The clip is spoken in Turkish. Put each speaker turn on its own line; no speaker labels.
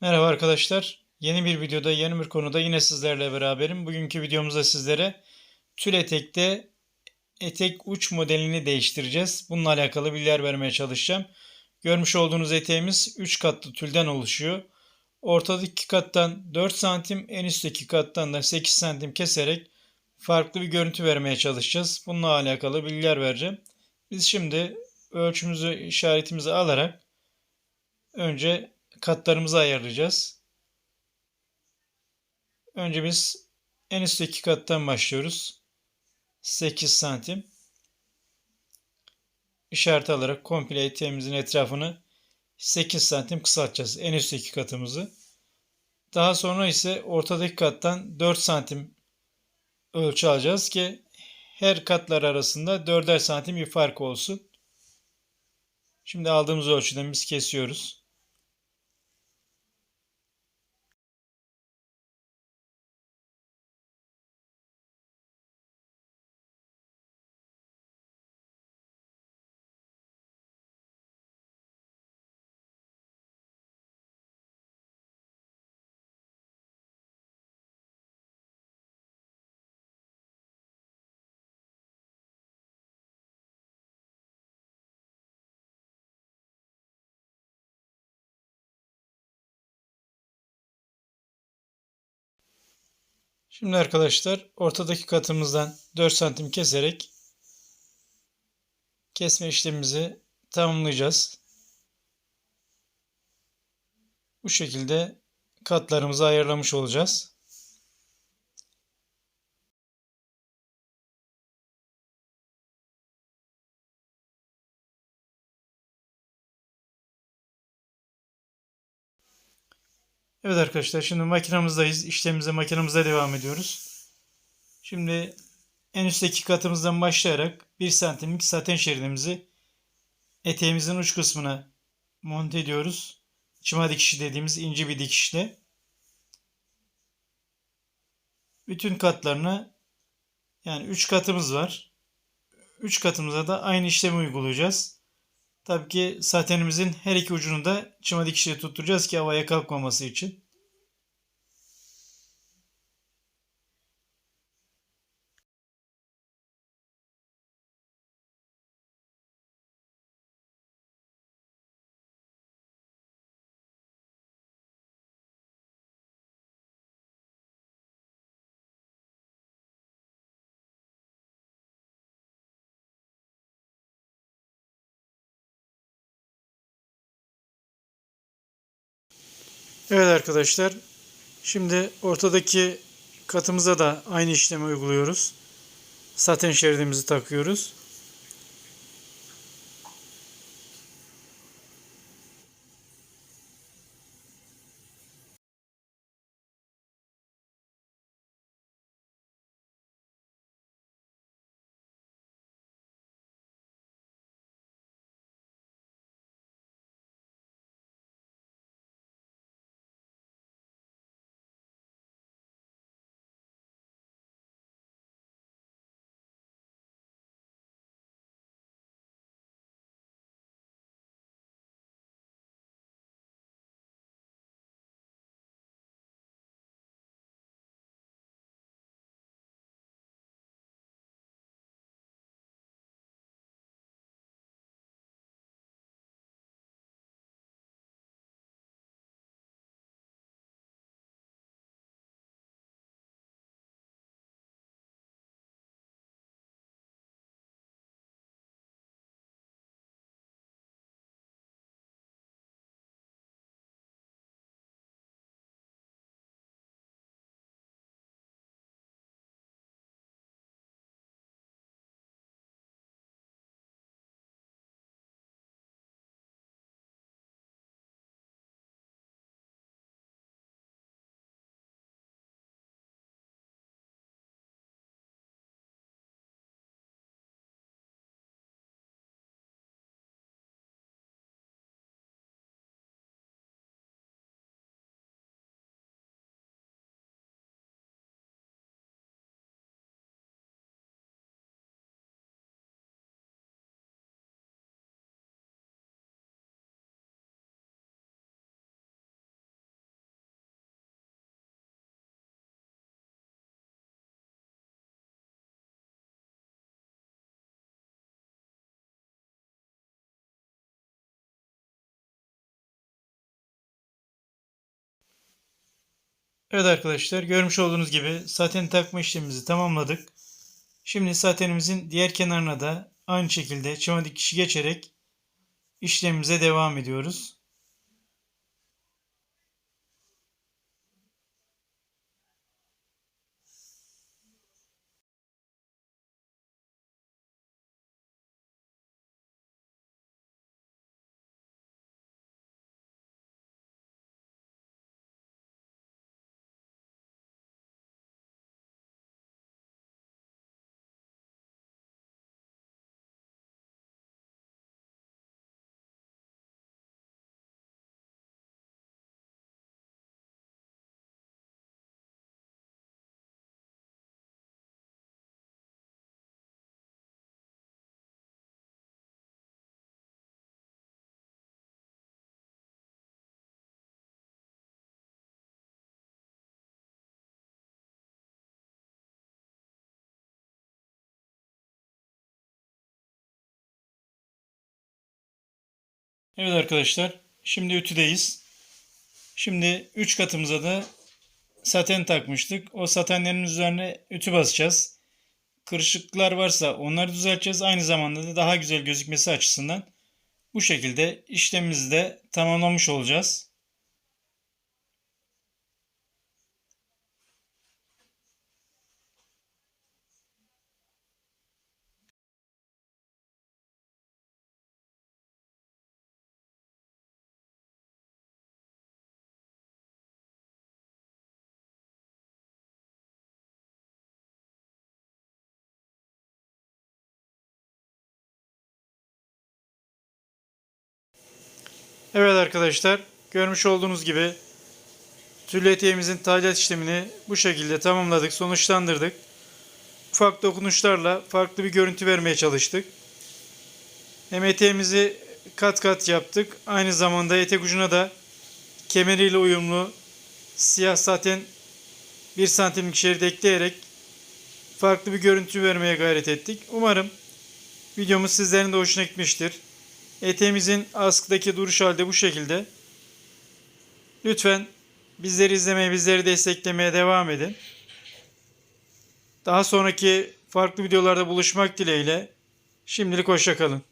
Merhaba arkadaşlar. Yeni bir videoda, yeni bir konuda yine sizlerle beraberim. Bugünkü videomuzda sizlere tül etekte etek uç modelini değiştireceğiz. Bununla alakalı bilgiler vermeye çalışacağım. Görmüş olduğunuz eteğimiz 3 katlı tülden oluşuyor. Ortadaki kattan 4 santim, en üstteki kattan da 8 santim keserek farklı bir görüntü vermeye çalışacağız. Bununla alakalı bilgiler vereceğim. Biz şimdi ölçümüzü işaretimizi alarak önce katlarımızı ayarlayacağız. Önce biz en üstteki kattan başlıyoruz. 8 santim. İşaret alarak komple eteğimizin etrafını 8 santim kısaltacağız. En üstteki katımızı. Daha sonra ise ortadaki kattan 4 santim ölçü alacağız ki her katlar arasında 4'er santim bir fark olsun. Şimdi aldığımız ölçüden biz kesiyoruz. Şimdi arkadaşlar ortadaki katımızdan 4 santim keserek kesme işlemimizi tamamlayacağız. Bu şekilde katlarımızı ayarlamış olacağız. Evet arkadaşlar şimdi makinamızdayız. İşlemimize makinamıza devam ediyoruz. Şimdi en üstteki katımızdan başlayarak 1 santimlik saten şeridimizi eteğimizin uç kısmına monte ediyoruz. Çıma dikişi dediğimiz ince bir dikişle. Bütün katlarına yani 3 katımız var. 3 katımıza da aynı işlemi uygulayacağız. Tabii ki satenimizin her iki ucunu da çıma dikişle tutturacağız ki havaya kalkmaması için. Evet arkadaşlar. Şimdi ortadaki katımıza da aynı işlemi uyguluyoruz. Saten şeridimizi takıyoruz. Evet arkadaşlar görmüş olduğunuz gibi saten takma işlemimizi tamamladık. Şimdi satenimizin diğer kenarına da aynı şekilde çıma dikişi geçerek işlemimize devam ediyoruz. Evet arkadaşlar şimdi ütüdeyiz. Şimdi 3 katımıza da saten takmıştık. O satenlerin üzerine ütü basacağız. Kırışıklar varsa onları düzelteceğiz. Aynı zamanda da daha güzel gözükmesi açısından bu şekilde işlemimizi de tamamlamış olacağız. Evet arkadaşlar görmüş olduğunuz gibi tüllü eteğimizin tadilat işlemini bu şekilde tamamladık, sonuçlandırdık. Ufak dokunuşlarla farklı bir görüntü vermeye çalıştık. Hem eteğimizi kat kat yaptık. Aynı zamanda etek ucuna da kemeriyle uyumlu siyah saten 1 santimlik şerit ekleyerek farklı bir görüntü vermeye gayret ettik. Umarım videomuz sizlerin de hoşuna gitmiştir. Eteğimizin askıdaki duruş halde bu şekilde. Lütfen bizleri izlemeye, bizleri desteklemeye devam edin. Daha sonraki farklı videolarda buluşmak dileğiyle. Şimdilik hoşçakalın.